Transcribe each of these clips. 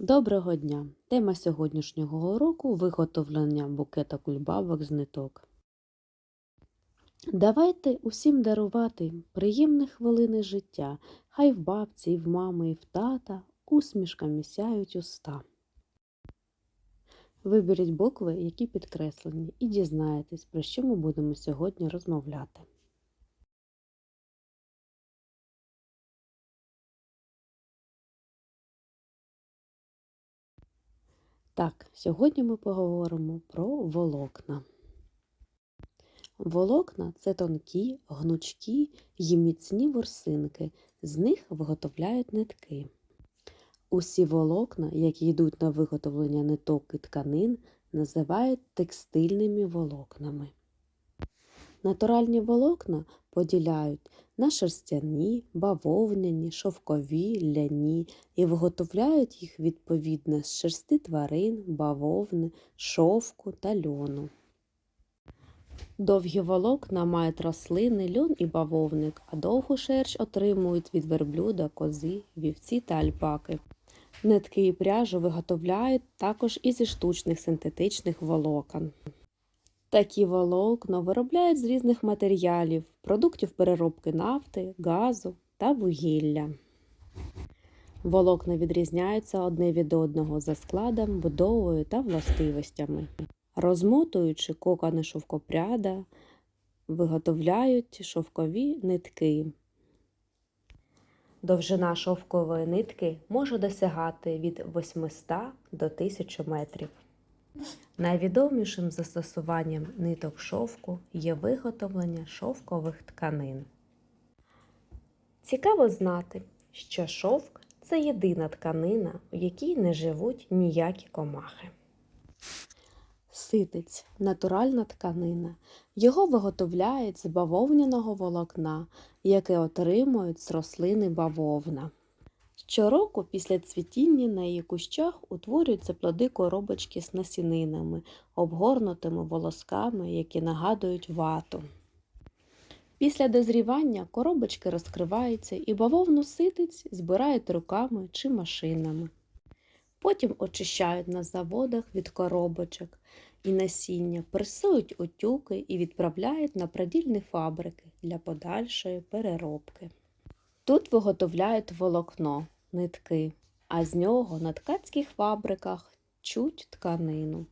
Доброго дня! Тема сьогоднішнього уроку виготовлення букета кульбабок з ниток. Давайте усім дарувати приємні хвилини життя, хай в бабці, і в мами, і в тата усмішками сяють уста. Виберіть букви, які підкреслені, і дізнаєтесь, про що ми будемо сьогодні розмовляти. Так, сьогодні ми поговоримо про волокна. Волокна це тонкі, гнучкі й міцні ворсинки, з них виготовляють нитки. Усі волокна, які йдуть на виготовлення ниток і тканин, називають текстильними волокнами. Натуральні волокна поділяють на шерстяні, бавовняні, шовкові, ляні і виготовляють їх відповідно з шерсти тварин, бавовни, шовку та льону. Довгі волокна мають рослини, льон і бавовник, а довгу шерсть отримують від верблюда, кози, вівці та альпаки. Нитки і пряжу виготовляють також і зі штучних синтетичних волокон. Такі волокна виробляють з різних матеріалів, продуктів переробки нафти, газу та вугілля. Волокна відрізняються одне від одного за складом, будовою та властивостями. Розмотуючи кокони шовкопряда, виготовляють шовкові нитки. Довжина шовкової нитки може досягати від 800 до 1000 метрів. Найвідомішим застосуванням ниток шовку є виготовлення шовкових тканин. Цікаво знати, що шовк це єдина тканина, в якій не живуть ніякі комахи. Ситець натуральна тканина. Його виготовляють з бавовняного волокна, яке отримують з рослини бавовна. Щороку після цвітіння на її кущах утворюються плоди коробочки з насінинами, обгорнутими волосками, які нагадують вату. Після дозрівання коробочки розкриваються і бавовну ситиць збирають руками чи машинами. Потім очищають на заводах від коробочок і насіння, пресують утюки і відправляють на продільні фабрики для подальшої переробки. Тут виготовляють волокно, нитки, а з нього на ткацьких фабриках чуть тканину.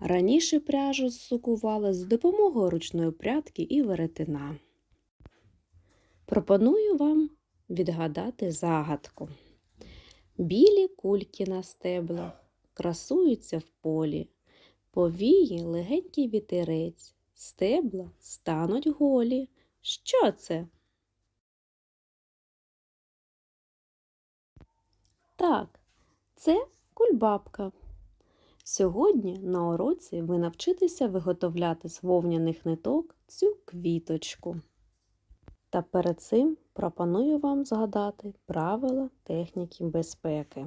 Раніше пряжу зсукували з допомогою ручної прядки і веретена. Пропоную вам відгадати загадку. Білі кульки на стеблах красуються в полі, повіє легенький вітерець, стебла стануть голі. Що це? Так, це кульбабка. Сьогодні на уроці ви навчитеся виготовляти з вовняних ниток цю квіточку. Та перед цим пропоную вам згадати правила техніки безпеки.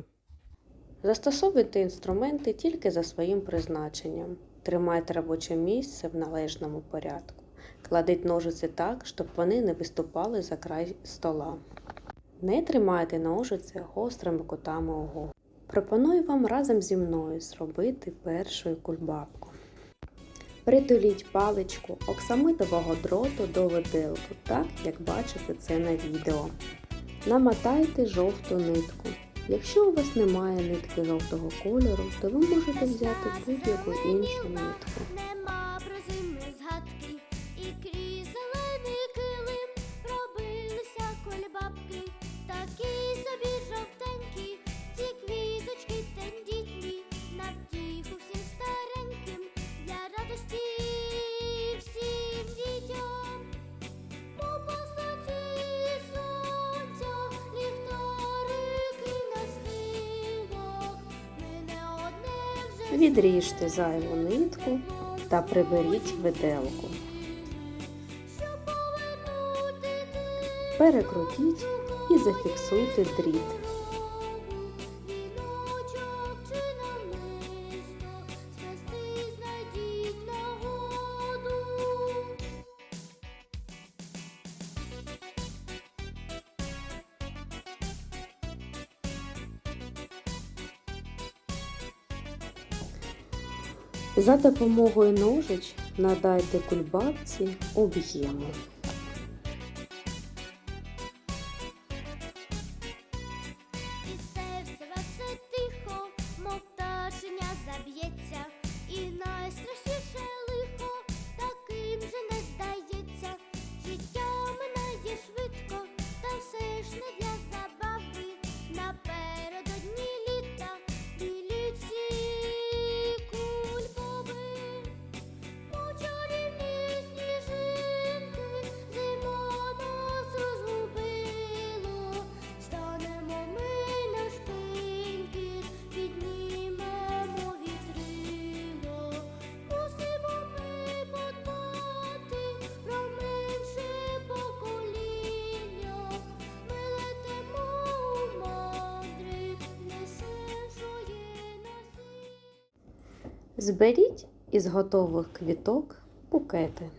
Застосовуйте інструменти тільки за своїм призначенням. Тримайте робоче місце в належному порядку. Кладіть ножиці так, щоб вони не виступали за край стола. Не тримайте ножиці гострими кутами угору. Пропоную вам разом зі мною зробити першу кульбабку. Притуліть паличку оксамитового дроту до виделку, так як бачите це на відео. Намотайте жовту нитку. Якщо у вас немає нитки жовтого кольору, то ви можете взяти будь-яку іншу нитку. Відріжте зайву нитку та приберіть виделку. Перекрутіть і зафіксуйте дріт. За допомогою ножич надайте кульбабці об'єму. Зберіть із готових квіток букети.